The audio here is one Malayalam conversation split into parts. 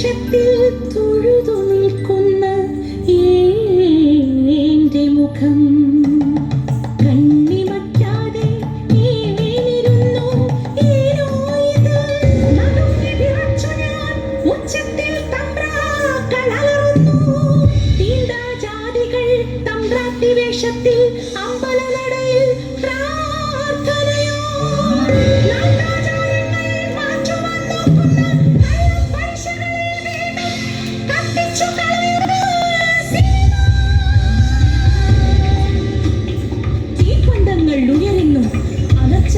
നിമിഷത്തിൽ തൊഴുതു നിൽക്കുന്ന എന്റെ മുഖം. ത്തിൽ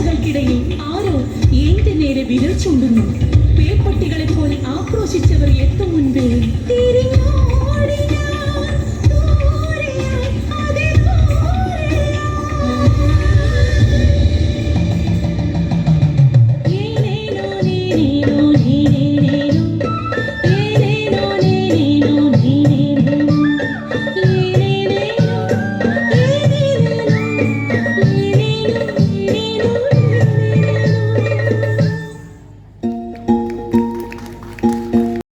ഒച്ചകൾക്കിടയിൽ ആരോ എന്റെ നേരെ വിരൽ ചൂണ്ടുന്നു. പേപ്പട്ടികളെ പോലെ ആക്രോശിച്ചവർ എത്തും മുൻപേ. തിരിഞ്ഞു